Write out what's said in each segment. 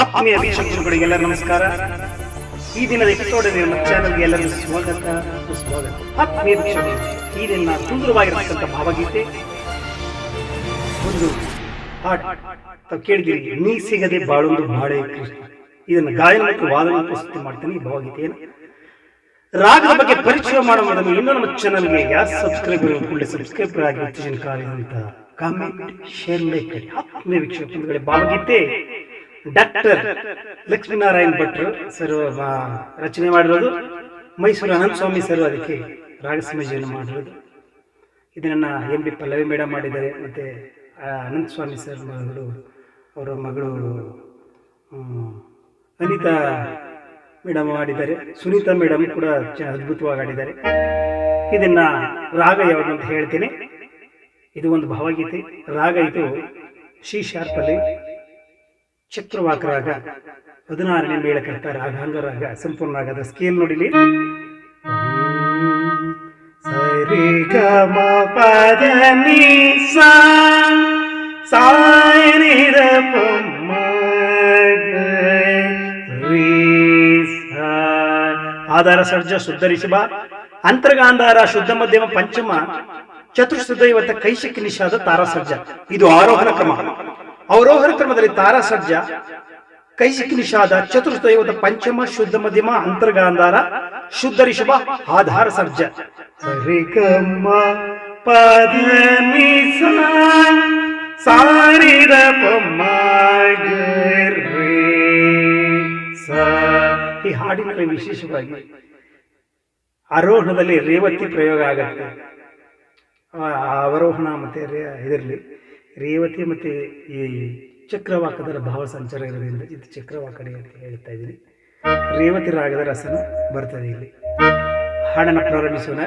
ಆತ್ಮೀಯ ವೀಕ್ಷಕರುಗಳಿಗೆಲ್ಲ ನಮಸ್ಕಾರ. ಈ ದಿನದ ಎಪಿಸೋಡ್ ನಮ್ಮ ಚಾನಲ್ಗೆ ಎಲ್ಲರಿಗೂ ಸ್ವಾಗತ. ಸುಸ್ವಾಗತ ಆತ್ಮೀಯ ವೀಕ್ಷಕರು ಈ ದಿನ ಸುಂದರವಾಗಿರತಕ್ಕಂಥ ಭಾವಗೀತೆ. ಒಂದು ಹಾಡು ಕೇಳಿದಿರಿ ನೀ ಸಿಗದೆ ಬಾಳೊಂದು ಬಾಳೆ ಇದನ್ನು ಗಾಯನ ಮತ್ತು ವಾದನ ಪ್ರಸ್ತುತಿ ಮಾಡ್ತೀನಿ ಈ ಭಾವಗೀತೆಯನ್ನು. ರಾಗದ ಬಗ್ಗೆ ಪರಿಚಯ ಮಾಡುವ ಮೊದಲು ಇನ್ನೂ ನಮ್ಮ ಚಾನಲ್ಗೆ ಯಾರು ಸಬ್ಸ್ಕ್ರೈಬರ್ ಕೂಡಲೇ ಸಬ್ಸ್ಕ್ರೈಬರ್ ಆಗಿ ಹೆಚ್ಚಿನ ಕಾರ್ಯ ಅಂತ ಕಾಮೆಂಟ್ ಶೇರ್ ಮಾಡಿ ಆತ್ಮೀಯ ವೀಕ್ಷಕ ಬಂಧುಗಳೇ, ಭಾವಗೀತೆ. ಡಾಕ್ಟರ್ ಲಕ್ಷ್ಮೀನಾರಾಯಣ್ ಭಟ್ರು ಸರ್ ರಚನೆ ಮಾಡಿರೋದು. ಮೈಸೂರು ಅನಂತ ಸ್ವಾಮಿ ಸರ್ ಅದಕ್ಕೆ ರಾಗ ಸಂಯೋಜನೆ ಮಾಡಿರೋದು ಇದನ್ನ ಎಂ ಬಿ ಪಲ್ಲವಿ ಮೇಡಮ್ ಮಾಡಿದ್ದಾರೆ. ಮತ್ತೆ ಅನಂತ ಸ್ವಾಮಿ ಸರ್ ಮಗಳು, ಅವರ ಮಗಳು ಅನಿತಾ ಮೇಡಮ್ ಮಾಡಿದ್ದಾರೆ. ಸುನೀತಾ ಮೇಡಮ್ ಕೂಡ ಅದ್ಭುತವಾಗಿ ಆಡಿದ್ದಾರೆ. ಇದನ್ನ ರಾಗ ಯಾವುದು ಅಂತ ಹೇಳ್ತೀನಿ. ಇದು ಒಂದು ಭಾವಗೀತೆ. ರಾಗ ಇದು ಶ್ರೀ ಶಾರ್ಪಲ್ಲಿ ಚಕ್ರವಾಕ ರಾಗ. ಹದಿನಾರನೇ ಮೇಳಕರ್ತ ರಾಗಾಂಗ ರಾಗ. ಸಂಪೂರ್ಣ ರಾಗದ ಸ್ಕೇಲ್ ನೋಡಿಲಿ. ಸರಿ ಗ ಮ ನಿ ಸಾ. ಸಾಯ ನಿ ದ ಪ ಮ ಗ ಸಾ. ಆಧಾರ ಸರ್ಜ ಶುದ್ಧ ರಿಷಭ. ಅಂತರ್ಗಾಂಧಾರ ಶುದ್ಧ ಮಧ್ಯಮ ಪಂಚಮ. ಚತುರ್ಶುದ್ಧ ಇವತ್ತ ಕೈಶಿಕ್ ನಿಷಾದ ತಾರಸರ್ಜ ಇದು ಆರೋಹಣ ಕ್ರಮ. ಅವರೋಹಣ ಕ್ರಮದಲ್ಲಿ ತಾರಾಸರ್ಜ ಕೈಶಿಕ್ ನಿಷಾದ ಚತುರ್ದೈವದ ಪಂಚಮ ಶುದ್ಧ ಮಧ್ಯಮ ಅಂತರ್ಗಾಂಧಾರ ಶುದ್ಧ ರಿಷಭ ಆಧಾರ ಸರ್ಜ. ಸರಿ ಗಮ್ಮ ಪದ ನಿ ಸಾರಿದ. ಈ ಹಾಡಿನಲ್ಲಿ ವಿಶೇಷವಾಗಿ ಆರೋಹಣದಲ್ಲಿ ರೇವತಿ ಪ್ರಯೋಗ ಆಗತ್ತೆ. ಅವರೋಹಣ ಮತ್ತೆ ಇದರಲ್ಲಿ ರೇವತಿ ಮತ್ತು ಈ ಚಕ್ರವಾಕದರ ಭಾವ ಸಂಚಾರ ಇರೋದ್ರಿಂದ ಇದು ಚಕ್ರವಾಕಡೆ ಅಂತ ಹೇಳ್ತಾ ಇದ್ದೀನಿ. ರೇವತಿ ರಾಗದ ರಸನ ಬರ್ತದೆ ಇಲ್ಲಿ. ಹಾಡನ್ನು ಪ್ರಾರಂಭಿಸೋಣ.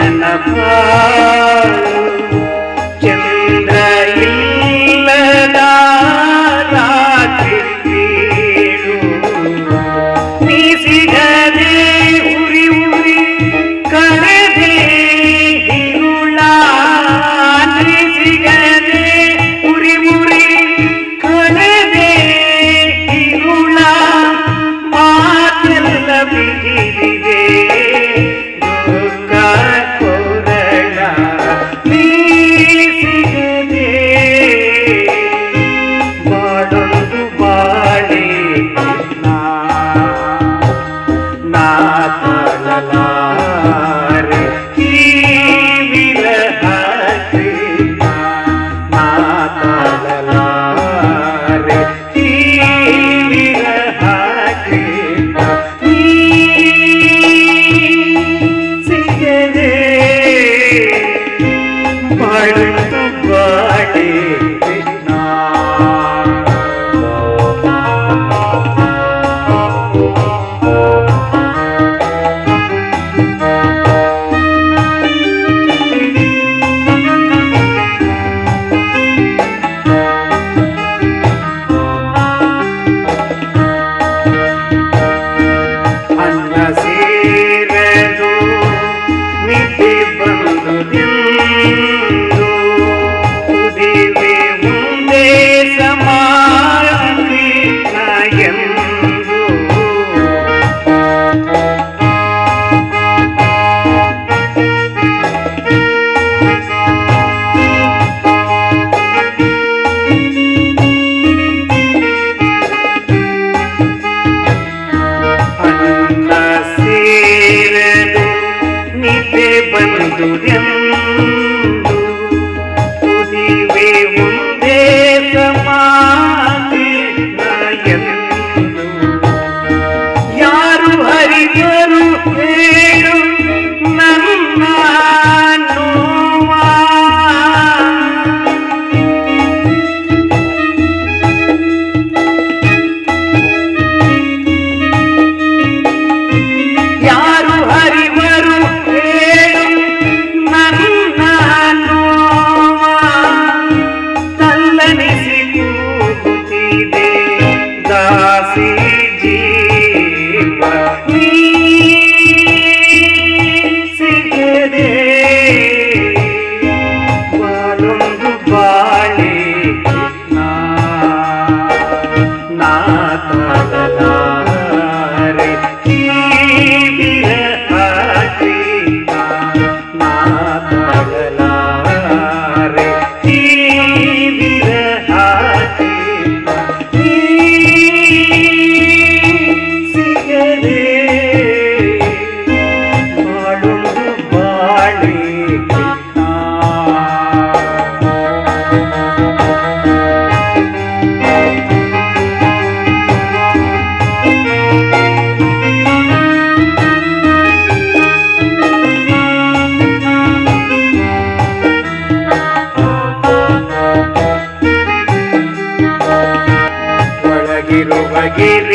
ನನ್ನ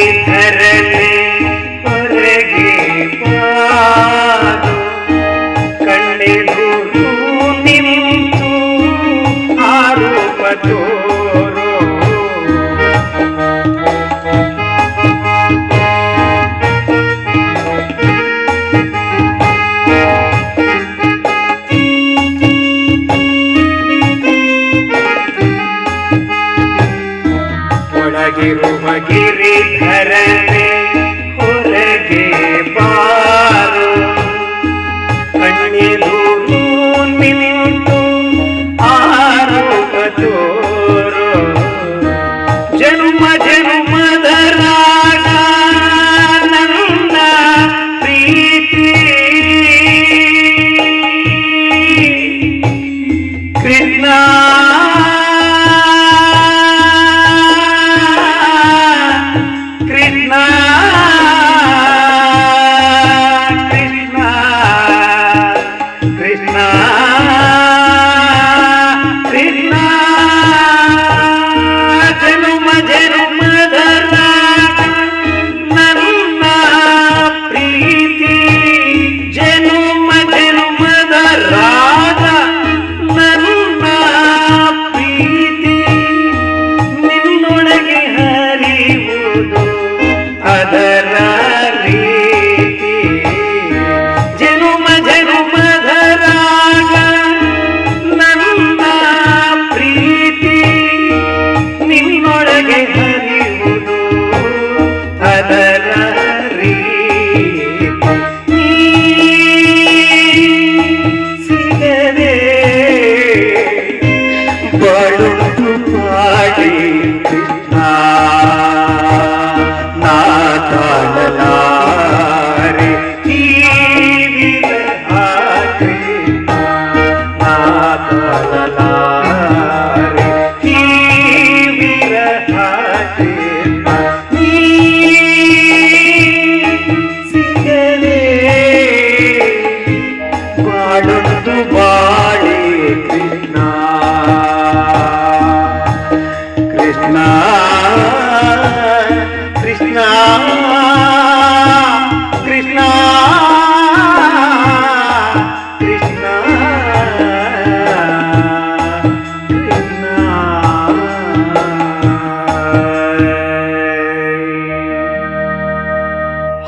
ಗಿರಿಧರನೆ ಒಳಗಿರುವ ಗಿರಿಧರನೆ ಹೊರಗೆ ಬಾರು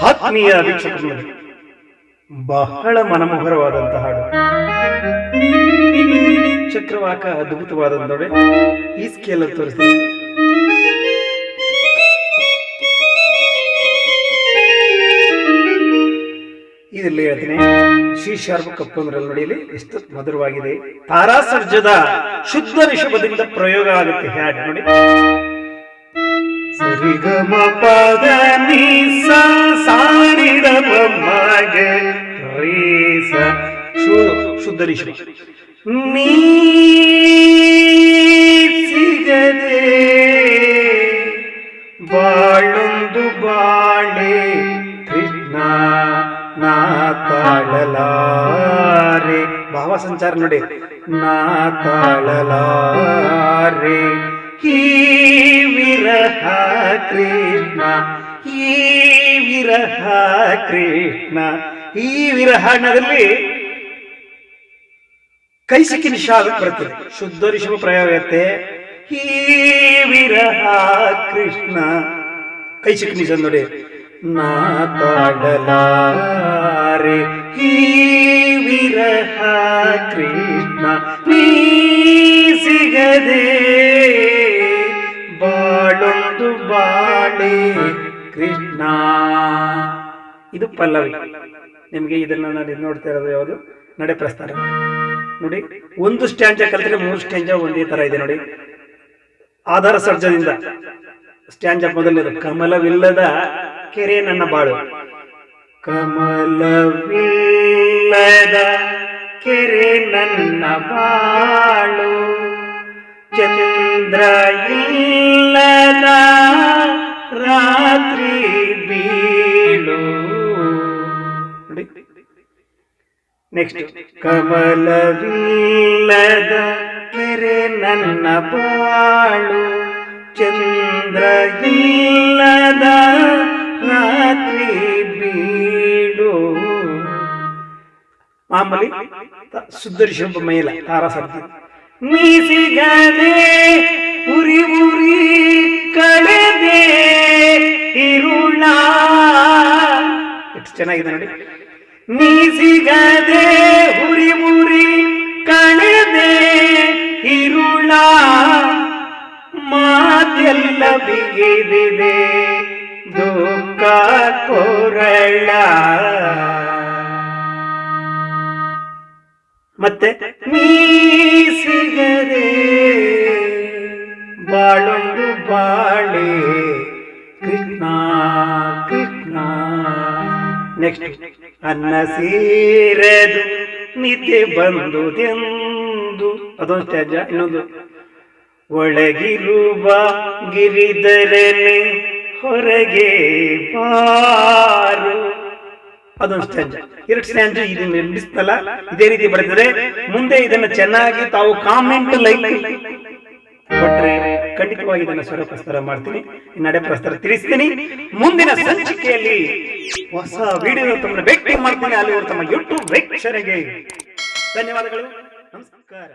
ಆತ್ಮೀಯ ವೀಕ್ಷಕರು, ಬಹಳ ಮನಮೋಹರವಾದಂತಹ ಹಾಡು. ಚಕ್ರವಾಕ ಅದ್ಭುತವಾದ ಈ ಸ್ಕೇಲ್ ಅಲ್ಲಿ ತೋರಿಸ್ತೀನಿ. ಇದರಲ್ಲಿ ಹೇಳ್ತೀನಿ, ಶ್ರೀ ಶಾರ್ಪ ಕಪ್ಪು ಅಂದ್ರಲ್ಲಿ ನೋಡಿ ಇಲ್ಲಿ ಎಷ್ಟು ಮಧುರವಾಗಿದೆ. ತಾರಾಸರ್ಜದ ಶುದ್ಧ ರಿಷಭದಿಂದ ಪ್ರಯೋಗ ಆಗುತ್ತೆ ಹ್ಯಾಡ್ ನೋಡಿ. ಸರಿಗಮ ಪದ ನಿಸ ಸಾರಿದ ಬಮ್ಮಗ ರೀ ಸ ಶು- ಶುದ್ಧ ರಿಷಭ ನೀ ಸಿಗದೆ ಬಾಳೊಂದು ಬಾಳೆ ಕೃಷ್ಣ ನಾ ತಾಳಲಾರೆ. ಭಾವ ಸಂಚಾರ ನೋಡಿ. ನಾ ತಾಳಲಾರೆ. ವಿರಹ ಕೃಷ್ಣ, ಈ ವಿರಹ ಕೃಷ್ಣ, ಈ ವಿರಹಣದಲ್ಲಿ ಕೈ ಸಿಕ್ಕಿ ನಿಷಾದ ಬರ್ತದೆ ಶುದ್ಧ ರಿಷಭ ಪ್ರಯೋಗ ಇರುತ್ತೆ ಈ ವಿರಹ ಕೃಷ್ಣ. ಕೈ ಸಿಕ್ಕಿ ನಿಷಾದ ನೋಡಿ. ನಾ ತಾಡಲಾರೆ ಈ ವಿರಹ ಕೃಷ್ಣ, ನೀ ಸಿಗದೆ ಕೃಷ್ಣ. ಇದು ಪಲ್ಲವಿ. ನಿಮಗೆ ಇದನ್ನ ನಾನು ನೋಡ್ತಾ ಇರೋದು ಯಾವುದು? ನಡೆ ಪ್ರಸ್ತಾರ ನೋಡಿ, ಒಂದು ಸ್ಟ್ಯಾಂಜ ಕಲಿತರೆ ಮೂರು ಸ್ಟ್ಯಾಂಜ ಒಂದೇ ತರ ಇದೆ ನೋಡಿ. ಆಧಾರ ಸರ್ಜದಿಂದ. ಸ್ಟ್ಯಾಂಜ ಮೊದಲನೇದು. ಕಮಲವಿಲ್ಲದ ಕೆರೆ ನನ್ನ ಬಾಳು. ಕಮಲವಿಲ್ಲದ ಕೆರೆ ನನ್ನ ಬಾಳು. ಚಂದ್ರ ಇಲ್ಲದ ರಾತ್ರಿ ಬೀಳು. ನೆಕ್ಸ್ಟ್ ಕಮಲವಿಲ್ಲದ ಕೆರೆ ನನ್ನ ಬಾಳು. ಚಂದ್ರ ಇಲ್ಲದ ರಾತ್ರಿ ಬೀಡು ಮಾಮೂಲಿ ತ- ಸುಂದರಿಶೊಬ್ಬ ಮೇಲ ತಾರಾ ಸರ್ತಿ ನೀ ಸಿಗದೆ ಉರಿ ಉರಿ ಕಳೆದೆ ಇರುಳ ಎಷ್ಟು ಚೆನ್ನಾಗಿದೆ ನೋಡಿ. ನೀ ಸಿಗದೆ ಉರಿ ಉರಿ ಕಳೆದೆ ಇರುಳ ಮಾತೆಲ್ಲ ಬಿಗಿದಿದೆ, ದುಃಖ ಕೊರಳ. ಮತ್ತೆ ನೀ ಸಿಗದೆ ಬಾಳೊಂದು ಬಾಳೆ. ಕೃಷ್ಣ ಕೃಷ್ಣ. ನೆಕ್ಸ್ಟ್ ಅನ್ನ ಸೇರದು ಬಂದು ಬಂದುದೆಂದು. ಅದೊಂದು ಸ್ಟ್ಯಾಜ ಇನ್ನೊಂದು. ಒಳಗಿರುವ ಗಿರಿಧರನೆ ಹೊರಗೆ ಬಾರು. ಅದೊಂದು ಸ್ಟ್ಯಾಂಜ ಎರಡು ಸ್ಟ್ಯಾಂಜ ಇದು ನಿರ್ಮಿಸ್ತಲ್ಲ ಇದೇ ರೀತಿ ಬರೆದರೆ ಮುಂದೆ ಇದನ್ನು ಚೆನ್ನಾಗಿ ತಾವು ಕಾಮೆಂಟ್ ಲೈಕ್ ಕೊಟ್ರೆ ಖಂಡಿತವಾಗಿ ಇದನ್ನು ಸ್ವರ ಪ್ರಸ್ತಾರ ಮಾಡ್ತೀನಿ ನಡೆ ಪ್ರಸ್ತಾರ ತಿಳಿಸ್ತೀನಿ. ಮುಂದಿನ ಸಂಚಿಕೆಯಲ್ಲಿ ಹೊಸ ವಿಡಿಯೋ ತಮ್ಮ ಭೇಟಿ ಮಾಡ್ತೀನಿ. ಅಲ್ಲಿ ತಮ್ಮ ಯೂಟ್ಯೂಬ್ ವೀಕ್ಷಣೆಗೆ ಧನ್ಯವಾದಗಳು. ನಮಸ್ಕಾರ.